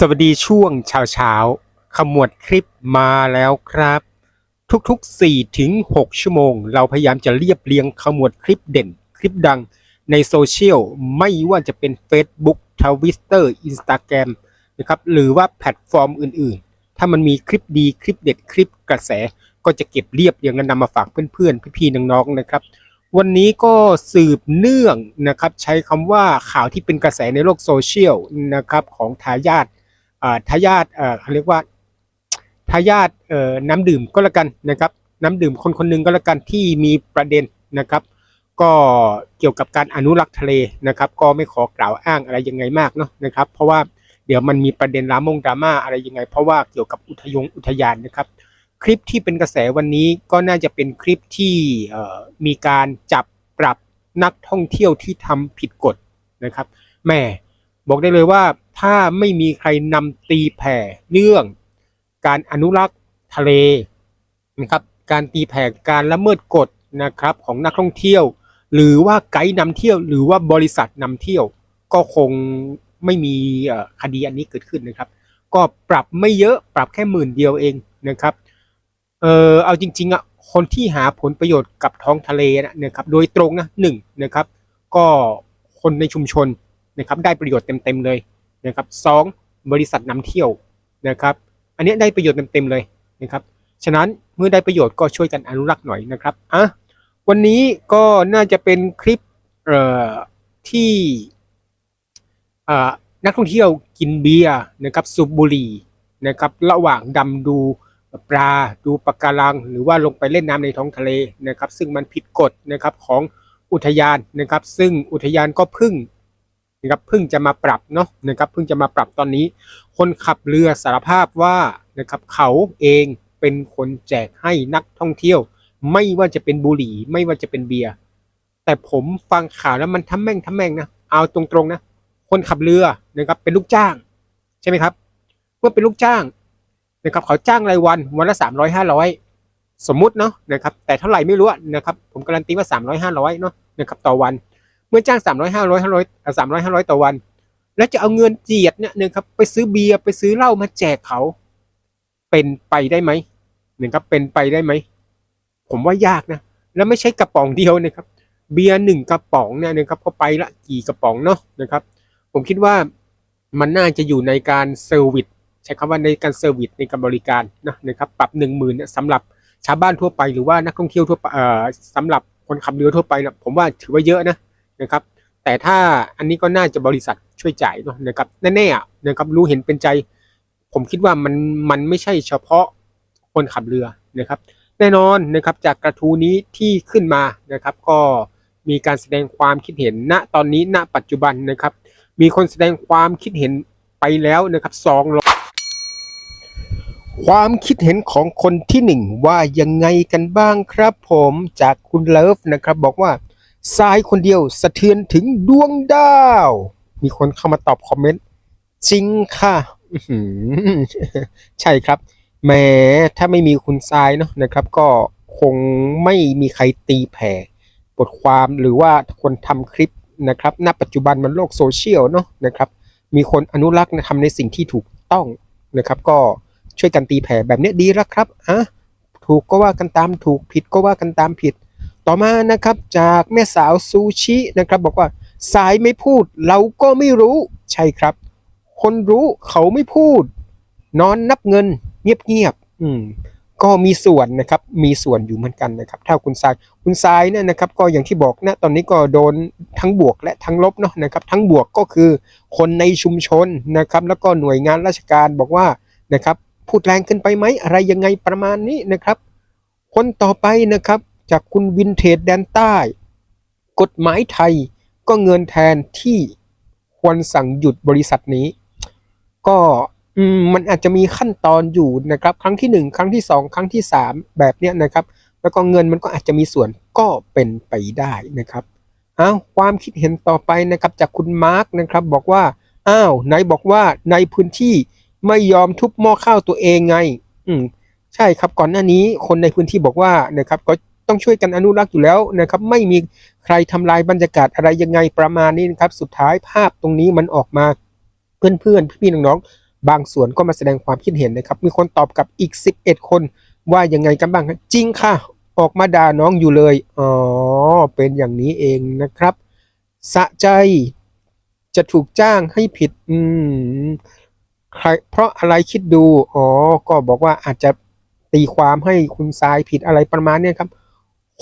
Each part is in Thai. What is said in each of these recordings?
สวัสดีช่วงเช้าเช้าขมวดคลิปมาแล้วครับ ทุกๆ4ถึง6ชั่วโมง เราพยายามจะเรียบเรียงขมวดคลิปเด่น คลิปดังในโซเชียลไม่ว่าจะเป็น Facebook Twitter Instagram นะครับหรือว่าแพลตฟอร์มอื่นๆ ถ้ามันมีคลิปดีคลิปเด็ดคลิปกระแส ก็จะเก็บเรียบเรียงและนำมาฝากเพื่อนๆ พี่ๆน้องๆนะครับ วันนี้ก็สืบเนื่องนะครับใช้คำว่าข่าวที่เป็นกระแสในโลกโซเชียลนะครับของทายาท ทายาทเขาเรียกว่าทายาทน้ำดื่มก็แล้วกันนะครับ น้ำดื่มคนคนหนึ่งก็แล้วกันที่มีประเด็นนะครับ ก็เกี่ยวกับการอนุรักษ์ทะเลนะครับ ก็ไม่ขอกล่าวอ้างอะไรยังไงมากเนาะนะครับ เพราะว่าเดี๋ยวมันมีประเด็นรามงดราม่าอะไรยังไง เพราะว่าเกี่ยวกับอุทยงอุทยานนะครับ คลิปที่เป็นกระแสวันนี้ก็น่าจะเป็นคลิปที่มีการจับปรับนักท่องเที่ยวที่ทำผิดกฎนะครับแหม่บอกได้เลยว่า ถ้าไม่มีใครนำตีแผ่เรื่อง การอนุรักษ์ทะเลนะครับการตีแผ่การละเมิดกฎนะครับของนักท่องเที่ยว หรือว่าไกด์นำเที่ยว หรือว่าบริษัทนำเที่ยว ก็คงไม่มีคดีอันนี้เกิดขึ้นนะครับ ก็ปรับไม่เยอะปรับแค่หมื่นเดียวเองนะครับเออเอาจริงๆอะคนที่หาผลประโยชน์กับท้องทะเลนะนะครับ โดยตรงนะหนึ่งนะครับ ก็คนในชุมชนนะครับ ได้ประโยชน์เต็มๆเลย นะครับสองบริษัทนำเที่ยวนะครับ อันนี้ได้ประโยชน์เต็มๆเลยนะครับ ฉะนั้นเมื่อได้ประโยชน์ก็ช่วยกันอนุรักษ์หน่อยนะครับอะวันนี้ก็น่าจะเป็นคลิปเอ่อที่อ่านักท่องเที่ยวกินเบียร์นะครับสูบบุหรี่นะครับ ระหว่างดำดูปลาดูปะการัง หรือว่าลงไปเล่นน้ำในท้องทะเลนะครับ ซึ่งมันผิดกฎนะครับของอุทยานนะครับ ซึ่งอุทยานก็พึ่ง นะครับเพิ่งจะมาปรับเนาะนะครับเพิ่งจะมาปรับตอนนี้ คนขับเรือสารภาพว่านะครับเขาเองเป็นคนแจกให้นักท่องเที่ยว ไม่ว่าจะเป็นบุหรี่ไม่ว่าจะเป็นเบียร์แต่ผมฟังข่าวแล้วมันทำแม่งทำแม่งนะเอาตรงๆนะคนขับเรือนะครับเป็นลูกจ้าง ใช่ไหมครับเมื่อเป็นลูกจ้างนะครับเขาจ้างรายวันวันละสามร้อยห้าร้อยสมมุติเนาะนะครับแต่เท่าไหร่ไม่รู้นะครับผมการันตีว่าสามร้อยห้าร้อยเนาะนะครับต่อวัน เมื่อจ้างสามร้อยห้าร้อยห้าร้อยสามร้อยห้าร้อยต่อวัน แล้วจะเอาเงินเจียดเนี่ยนะครับไปซื้อเบียร์ไปซื้อเหล้ามาแจกเขาเป็นไปได้ไหมหนะครับเป็นไปได้ไหมผมว่ายากนะแล้วไม่ใช่กระป๋องเดียวนะครับ เบียร์หนึ่งกระป๋องเนี่ยนะครับก็ไปละกี่กระป๋องเนาะนะครับ ผมคิดว่ามันน่าจะอยู่ในการเซอร์วิสใช้คำว่าในการเซอร์วิสในการบริการนะนะครับปรับหนึ่งหมื่นเนี่ยสำหรับชาวบ้านทั่วไปหรือว่านักท่องเที่ยวทั่วไปเอ่อสำหรับคนขับเรือทั่วไปนะผมว่าถือว่าเยอะนะ นะครับ แต่ถ้าอันนี้ก็น่าจะบริษัทช่วยจ่ายเนะนะครับแน่ๆนะครับรู้เห็นเป็นใจ ผมคิดว่ามันมันไม่ใช่เฉพาะคนขับเรือนะครับ แน่นอนนะครับจากกระทู้นี้ที่ขึ้นมานะครับ ก็มีการแสดงความคิดเห็นณตอนนี้ณปัจจุบันนะครับ มีคนแสดงความคิดเห็นไปแล้วนะครับสองความคิดเห็นของคนที่หนึ่งว่ายังไงกันบ้างครับผมจากคุณเลิฟนะครับ บอกว่า ทรายคนเดียวสะเทือนถึงดวงดาว มีคนเข้ามาตอบคอมเมนต์ จริงค่ะ ใช่ครับแหมถ้าไม่มีคุณทรายเนาะนะครับ ก็คงไม่มีใครตีแผ่บทความหรือว่าคนทำคลิปนะครับ ณ ปัจจุบันมันโลกโซเชียลเนาะนะครับ มีคนอนุรักษ์นะทำในสิ่งที่ถูกต้องนะครับ ก็ช่วยกันตีแผ่แบบนี้ดีแล้วครับอะถูกก็ว่ากันตามถูกผิดก็ว่ากันตามผิด ต่อมานะครับจากแม่สาวซูชินะครับบอกว่าสายไม่พูดเราก็ไม่รู้ใช่ครับ คนรู้เขาไม่พูด นอนนับเงินเงียบๆอืมก็มีส่วนนะครับมีส่วนอยู่เหมือนกันนะครับถ้าคุณทรายคุณทรายเนี่ยนะครับก็อย่างที่บอกนะตอนนี้ก็โดนทั้งบวกและทั้งลบเนาะนะครับทั้งบวกก็คือคนในชุมชนนะครับแล้วก็หน่วยงานราชการบอกว่านะครับพูดแรงเกินไปไหมอะไรยังไงประมาณนี้นะครับ คนต่อไปนะครับ จากคุณวินเทจแดนใต้ กฎหมายไทยก็เงินแทนที่ควรสั่งหยุดบริษัทนี้ ก็มมันอาจจะมีขั้นตอนอยู่นะครับ ครั้งที่หนึ่งครั้งที่สองครั้งที่สามแบบเนี้ยนะครับ แล้วก็เงินมันก็อาจจะมีส่วนก็เป็นไปได้นะครับอ้าวความคิดเห็นต่อไปนะครับจากคุณมาร์กนะครับบอกว่าอ้าวไหนบอกว่าในพื้นที่ไม่ยอมทุบหม้อข้าวตัวเองไง อืมใช่ครับก่อนหน้านี้คนในพื้นที่บอกว่านะครับก็ ต้องช่วยกันอนุรักษ์อยู่แล้วนะครับ ไม่มีใครทำลายบรรยากาศอะไรยังไงประมาณนี้นะครับ สุดท้ายภาพตรงนี้มันออกมาเพื่อนๆพี่ๆน้องๆบางส่วนก็มาแสดงความคิดเห็นนะครับ มีคนตอบกับอีก 11 คนว่ายังไงกันบ้างจริงค่ะ ออกมาด่าน้องอยู่เลย อ๋อ เป็นอย่างนี้เองนะครับ สะใจจะถูกจ้างให้ผิด อืมใครเพราะอะไรคิดดู อ๋อ ก็บอกว่าอาจจะตีความให้คุณทรายผิดอะไรประมาณนี้ครับ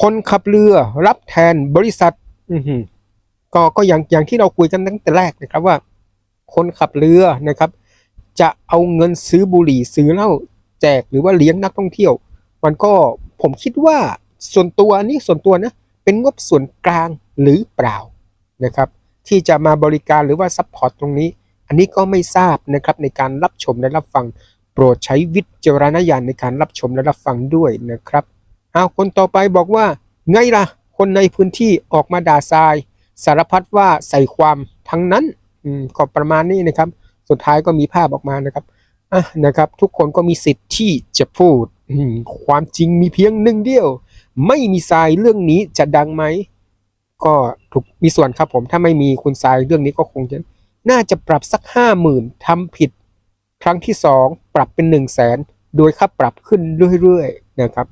คนขับเรือรับแทนบริษัท อืก็ก็อย่างอย่างที่เราคุยกันตั้งแต่แรกนะครับว่า คนขับเรือนะครับ จะเอาเงินซื้อบุหรี่ซื้อเหล้าแจกหรือว่าเลี้ยงนักท่องเที่ยว มันก็ผมคิดว่าส่วนตัวนี่ส่วนตัวนะเป็นงบส่วนกลางหรือเปล่านะครับ ที่จะมาบริการหรือว่าซัพพอร์ตตรงนี้ อันนี้ก็ไม่ทราบนะครับในการรับชมและรับฟัง โปรดใช้วิจารณญาณในการรับชมและรับฟังด้วยนะครับ เอาคนต่อไปบอกว่า ไงล่ะ คนในพื้นที่ออกมาด่าทราย สารพัดว่าใส่ความทั้งนั้นอืมก็ประมาณนี้นะครับ สุดท้ายก็มีภาพออกมานะครับอะนะครับ ทุกคนก็มีสิทธิ์ที่จะพูดอืมความจริงมีเพียงหนึ่งเดียว ไม่มีทรายเรื่องนี้จะดังไหมก็ถูกมีส่วนครับผมถ้าไม่มีคุณทรายเรื่องนี้ก็คงจะน่าจะปรับสักห้าหมื่นทำผิด ครั้งที่สองปรับเป็นหนึ่งแสนโดยค่าปรับขึ้นเรื่อยๆนะครับ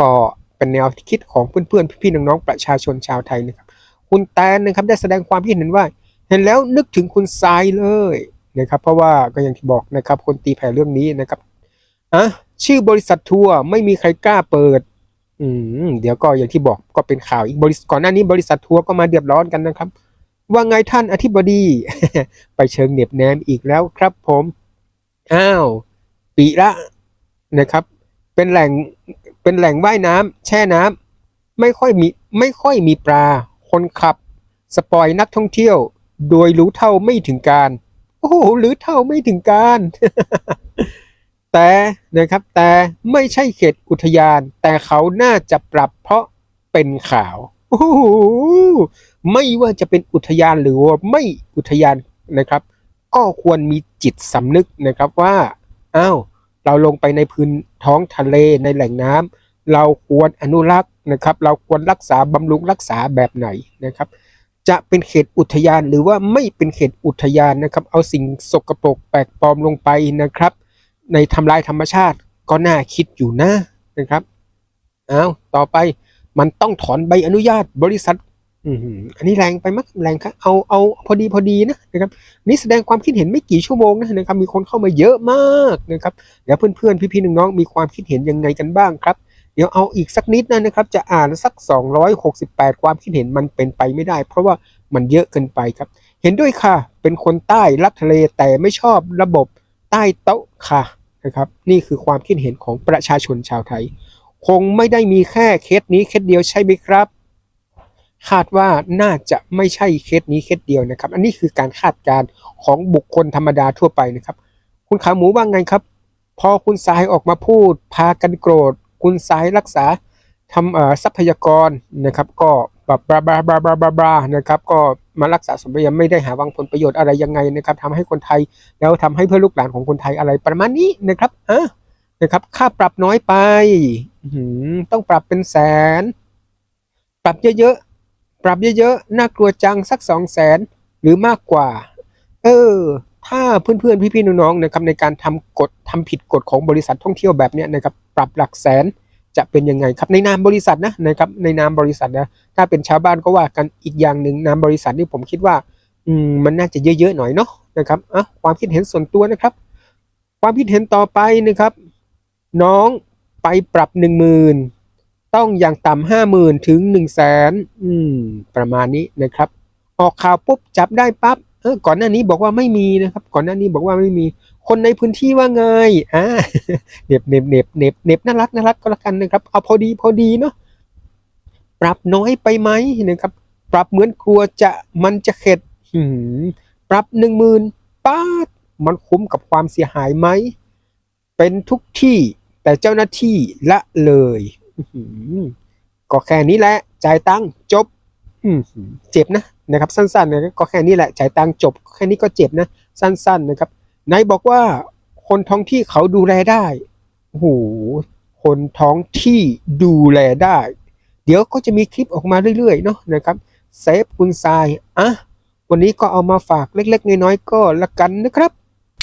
ก็เป็นแนวคิดของเพื่อนๆพี่ๆน้องๆประชาชนชาวไทยนะครับ คุณแตนนะครับได้แสดงความคิดเห็นว่า เห็นแล้วนึกถึงคุณทรายเลยนะครับเพราะว่าก็อย่างที่บอกนะครับคนตีแผ่เรื่องนี้นะครับอะชื่อบริษัททัวร์ไม่มีใครกล้าเปิด อืมเดี๋ยวก็อย่างที่บอกก็เป็นข่าวอีกบริษัทก่อนหน้านี้บริษัททัวร์ก็มาเดือดร้อนกันนะครับ ว่าไงท่านอธิบดี ไปเชิงเน็บแนมอีกแล้วครับผมอ้าวปีละนะครับ เป็นแหล่ง เป็นแหล่งว่ายน้ำแช่น้ำไม่ค่อยมีไม่ค่อยมีปลา คนขับ สปอยนักท่องเที่ยว โดยรู้เท่าไม่ถึงการ โอ้โหรือเท่าไม่ถึงการ แต่นะครับแต่ไม่ใช่เขตอุทยาน แต่เขาน่าจะปรับเพราะเป็นข่าวโอ้โหไม่ว่าจะเป็นอุทยานหรือไม่อุทยานนะครับ ก็ควรมีจิตสำนึกนะครับว่าอ้าว เราลงไปในพื้นท้องทะเลในแหล่งน้ำเราควรอนุรักษ์นะครับ เราควรรักษาบำรุงรักษาแบบไหนนะครับ จะเป็นเขตอุทยานหรือว่าไม่เป็นเขตอุทยานนะครับ เอาสิ่งสกปรกแปลกปลอมลงไปนะครับ ในทำลายธรรมชาติก็น่าคิดอยู่นะนะครับเอาต่อไปมันต้องถอนใบอนุญาตบริษัท อืมอันนี้แรงไปมั้แรงครับเอาเอาพอดีพอดีนะนะครับนี่แสดงความคิดเห็นไม่กี่ชั่วโมงนะนะครับ มีคนเข้ามาเยอะมากนะครับเดี๋ยวเพื่อนๆพี่ๆน้องๆมีความคิดเห็นยังไงกันบ้างครับ เดี๋ยวเอาอีกสักนิดนะนะครับ จะอ่านสัก 268 ความคิดเห็นมันเป็นไปไม่ได้ เพราะว่ามันเยอะเกินไปครับ เห็นด้วยค่ะ เป็นคนใต้รักทะเลแต่ไม่ชอบระบบใต้โต๊ะค่ะนะครับ นี่คือความคิดเห็นของประชาชนชาวไทย คงไม่ได้มีแค่เคสนี้เคสเดียวใช่ไหมครับ คาดว่าน่าจะไม่ใช่เคสนี้เคสเดียวนะครับ อันนี้คือการคาดการณ์ของบุคคลธรรมดาทั่วไปนะครับ คุณขาหมูว่าไงครับ พอคุณสายออกมาพูด พากันโกรธ คุณสายรักษาทำเออทรัพยากรนะครับ ก็แบบบลาบลาบลาบลาบลาบลานะครับก็มารักษาสมบัติไม่ได้หาวังผลประโยชน์อะไรยังไงนะครับทำให้คนไทยแล้วทำให้เพื่อลูกหลานของคนไทยอะไรประมาณนี้นะครับอะนะครับ ค่าปรับน้อยไปต้องปรับเป็นแสน ปรับเยอะๆ ปรับเยอะๆ น่ากลัวจังสักสองแสนหรือมากกว่า เออ ถ้าเพื่อนๆ พี่ๆ น้องๆ นะครับในการทำกฎทำผิดกฎของบริษัทท่องเที่ยวแบบเนี้ยนะครับ ปรับหลักแสนจะเป็นยังไงครับ ในนามบริษัทนะนะครับ ในนามบริษัทนะ ถ้าเป็นชาวบ้านก็ว่ากันอีกอย่างหนึ่งนามบริษัทนี่ผมคิดว่า อืม มันน่าจะเยอะๆ หน่อยเนาะนะครับอะความคิดเห็นส่วนตัวนะครับ ความคิดเห็นต่อไปนะครับ น้องไปปรับหนึ่งหมื่น ต้องอย่างต่ำห้าหมื่นถึงหนึ่งแสนอืม ประมาณนี้นะครับ ออกข่าวปุ๊บจับได้ปั๊บเออก่อนหน้านี้บอกว่าไม่มีนะครับ ก่อนหน้านี้บอกว่าไม่มี คนในพื้นที่ว่าไงอ่าเน็บเน็บเน็บเน็บเน็บน่ารักน่ารักก็แล้วกันนะครับ เอาพอดีพอดีเนาะปรับน้อยไปไหมนะครับ ปรับเหมือนกลัวจะมันจะเข็ดปรับหนึ่งหมื่นป้าดมันคุ้มกับความเสียหายไหม เป็นทุกที่แต่เจ้าหน้าที่ละเลย ก็แค่นี้แหละ จ่ายตังค์จบอืเจ็บนะนะครับสั้นๆนะก็แค่นี้แหละจ่ายตังค์จบ แค่นี้ก็เจ็บนะ สั้นๆนะครับนายบอกว่าคนท้องที่เขาดูแลได้โอ้โหคนท้องที่ดูแลได้ เดี๋ยวก็จะมีคลิปออกมาเรื่อยๆเนาะนะครับเซฟคุณทรายอะวันนี้ก็เอามาฝากเล็ก ๆ น้อยๆก็ละกันนะครับ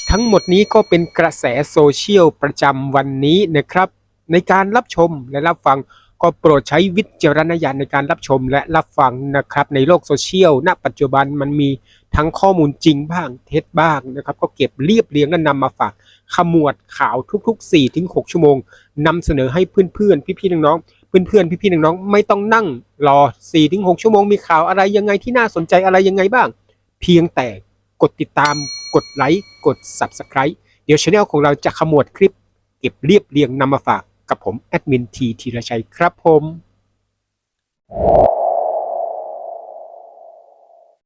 ทั้งหมดนี้ก็เป็นกระแสโซเชียลประจำวันนี้นะครับ ในการรับชมและรับฟังก็โปรดใช้วิจารณญาณในการรับชมและรับฟังนะครับ ในโลกโซเชียลณปัจจุบันมันมีทั้งข้อมูลจริงบ้างเท็จบ้างนะครับ ก็เก็บเรียบเรียงและนำมาฝากขมวดข่าวทุก ๆ 4-6 ชั่วโมงนำเสนอให้เพื่อนๆ พี่ๆน้องๆเพื่อนๆ พี่ๆน้องๆไม่ต้องนั่งรอ 4-6 ชั่วโมงมีข่าวอะไรยังไงที่น่าสนใจอะไรยังไงบ้าง เพียงแต่กดติดตาม กดไลค์กด Subscribe เดี๋ยวช anel ของเราจะขมวดคลิป เก็บเรียบเรียงนำมาฝาก กับผมแอดมินทีธีรชัยครับผม